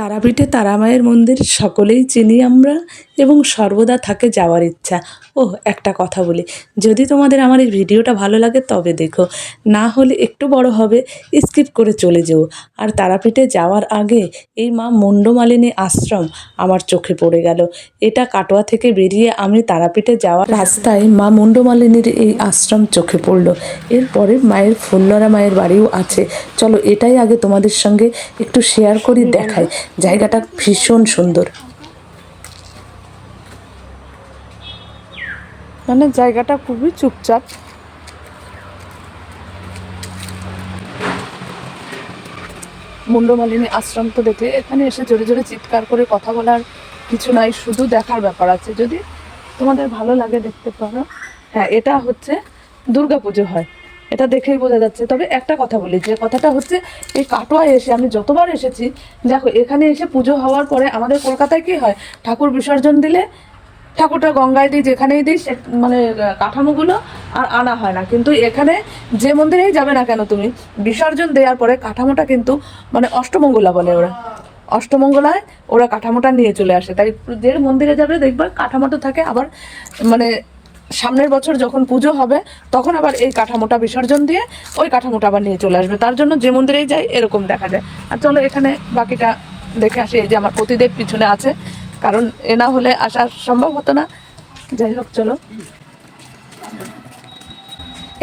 তারাপীঠে তারামায়ের মন্দির সকলেই চিনি আমরা এবং সর্বদা থাকে যাওয়ার ইচ্ছা। ও একটা কথা বলি, যদি তোমাদের আমার এই ভিডিওটা ভালো লাগে তবে দেখো, না হলে একটু বড় হবে, স্কিপ করে চলে যেও। আর তারাপীঠে যাওয়ার আগে এই মা মুন্ডমালিনী আশ্রম আমার চোখে পড়ে গেল। এটা কাটোয়া থেকে বেরিয়ে আমি তারাপীঠে যাওয়ার রাস্তায় মা মুন্ডমালিনীর এই আশ্রম চোখে পড়ল। এরপরে মায়ের ফুল্লরা মায়ের বাড়িও আছে। চলো এটাই আগে তোমাদের সঙ্গে একটু শেয়ার করি, দেখাই। জায়গাটা ভীষণ সুন্দর। মানে জায়গাটা খুবই চুপচাপ। মুন্ডমালিনী আশ্রম তো দেখলে এখানে এসে জোরে জোরে চিৎকার করে কথা বলার কিছু নাই, শুধু দেখার ব্যাপার আছে। যদি তোমাদের ভালো লাগে দেখতে পারো। হ্যাঁ এটা হচ্ছে দুর্গা পুজো হয়। এটা দেখেই বোঝা যাচ্ছে। তবে একটা কথা বলি, যে কথাটা হচ্ছে, এই কাটোয়ায় এসে আমি যতবার এসেছি, দেখো, এখানে এসে পুজো হওয়ার পরে আমাদের কলকাতায় কি হয়? ঠাকুর বিসর্জন দিলে ঠাকুরটা গঙ্গায় দিই, যেখানেই দিই, সে মানে কাঠামোগুলো আর আনা হয় না। কিন্তু এখানে যে মন্দিরেই যাবে না কেন তুমি, বিসর্জন দেওয়ার পরে কাঠামোটা কিন্তু মানে অষ্টমঙ্গলা বলে ওরা। অষ্টমঙ্গলায় ওরা কাঠামোটা নিয়ে চলে আসে। তাই যে মন্দিরে যাবে দেখবা, কাঠামোটা থাকে আবার মানে সামনের বছর যখন পুজো হবে তখন আবার এই কাঠামোটা বিসর্জন দিয়ে ওই কাঠামোটা আবার নিয়ে চলে আসবে। তার জন্য যে মন্দিরেই যাই এরকম দেখা যায়। আর চলো এখানে বাকিটা দেখে আসি এই যে আমার পতিদেব পিছনে আছে। কারণ এ না হলে আসা সম্ভব হতো না। যাই হোক চলো।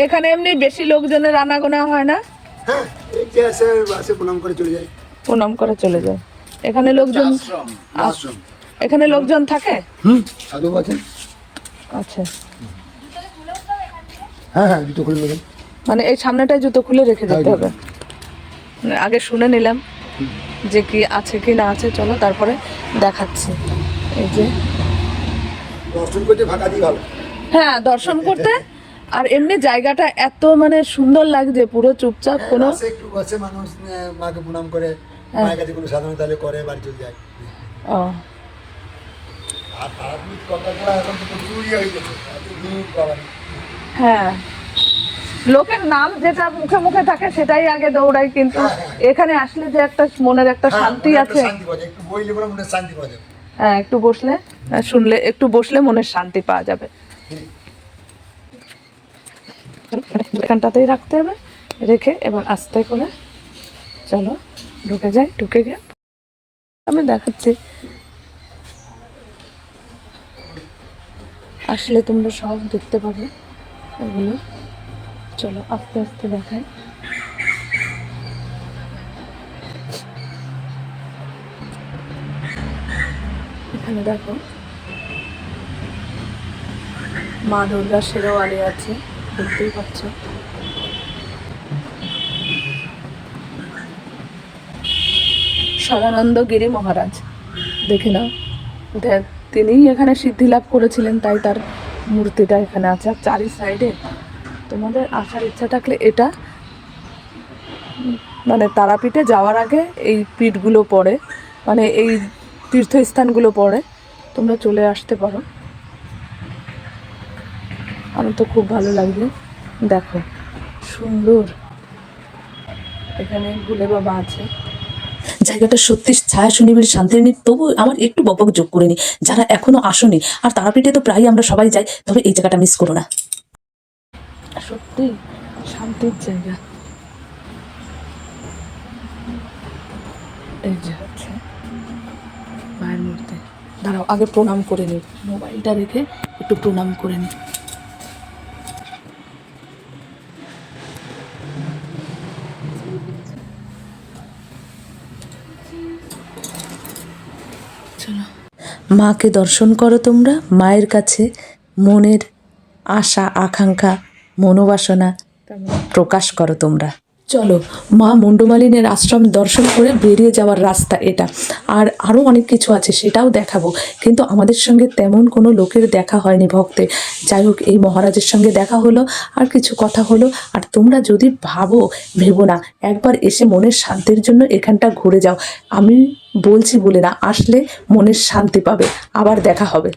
এখানে এমনি বেশি লোকজনের আনাগোনা হয় না? হ্যাঁ প্রণাম করে চলে যায়। প্রণাম করে চলে যায়। এখানে লোকজন এখানে লোকজন থাকে? হুম সাধু আছেন আচ্ছা। হ্যাঁ হ্যাঁ জুতো খুলে নেবেন। মানে এই সামনেটায় জুতো খুলে রেখে যেতে হবে। মানে আগে শুনে নিলাম যে কি আছে কি না আছে চলো তারপরে দেখাচ্ছি। এই যে। দর্শন করতে ফাঁকা দিয়ে ভালো। হ্যাঁ দর্শন করতে। আর এমনি জায়গাটা এত মানে সুন্দর লাগছে পুরো চুপচাপ কোনো একটু বসে মানুষ মাকে প্রণাম করে মায়ের কাছে কোনো সাধারণ তাহলে করে বাড়ি চলে যায়। ও। আর এখন তো হয়ে। গেছে। হ্যাঁ লোকের নাম যেটা মুখে মুখে থাকে সেটাই আগে দৌড়াই কিন্তু এখানে আসলে যে একটা মনের একটা হ্যাঁ, শান্তি আছে। শান্তি পাওয়া যায়। একটু বইলে মনে শান্তি পাওয়া যাবে হ্যাঁ একটু বসলে শুনলে একটু বসলে মনের শান্তি পাওয়া যাবে। এখানটাতেই রাখতে হবে রেখে এবার আস্তে করে চলো ঢুকে যাই ঢুকে গিয়ে। আমি দেখাচ্ছি আসলে তোমরা সব দেখতে পাবে এগুলো। চলো আস্তে আস্তে দেখাই। এখানে দেখো। মা দুর্গা শেরওয়ালি আছে, দেখতেই পাচ্ছ। সদানন্দ গিরি মহারাজ, দেখে নাও। দেখ তিনিই এখানে সিদ্ধি লাভ করেছিলেন, তাই তার মূর্তিটা এখানে আছে। আর চারি সাইডে তোমাদের আসার ইচ্ছা থাকলে এটা মানে তারাপীঠে যাওয়ার আগে এই পীঠগুলো পড়ে মানে এই তীর্থস্থানগুলো পড়ে, তোমরা চলে আসতে পারো। আমার তো খুব ভালো লাগবে দেখো, সুন্দর। এখানে ভুলে বাবা আছে। জায়গাটা সত্যি ছায়া সুনিবিড় শান্তির নেই। তবু আমার একটু বকবক যোগ করে নি। যারা এখনও আসেনি, আর তারাপীঠে তো প্রায় আমরা সবাই যাই, তবে এই জায়গাটা মিস করো না। সত্যি, শান্তির জায়গা। এই যে হচ্ছে মায়ের মূর্তি। দাঁড়াও, আগে প্রণাম করে নিই মোবাইলটা রেখে একটু প্রণাম করে নিই চলো মাকে দর্শন করো তোমরা মায়ের কাছে মনের আশা আকাঙ্ক্ষা মনোবাসনা প্রকাশ করো তোমরা। চলো, মা মুন্ডমালিনের আশ্রম দর্শন করে বেরিয়ে যাওয়ার রাস্তা এটা। আর আরও অনেক কিছু আছে, সেটাও দেখাবো। কিন্তু আমাদের সঙ্গে তেমন কোনো লোকের দেখা হয়নি ভক্তে। যাই হোক, এই মহারাজের সঙ্গে দেখা হলো, আর কিছু কথা হলো। আর তোমরা যদি ভাবো, ভেবো না, একবার এসে মনের শান্তির জন্য এখানটা ঘুরে যাও। আমি বলছি বলে না, আসলে মনের শান্তি পাবে, আবার দেখা হবে।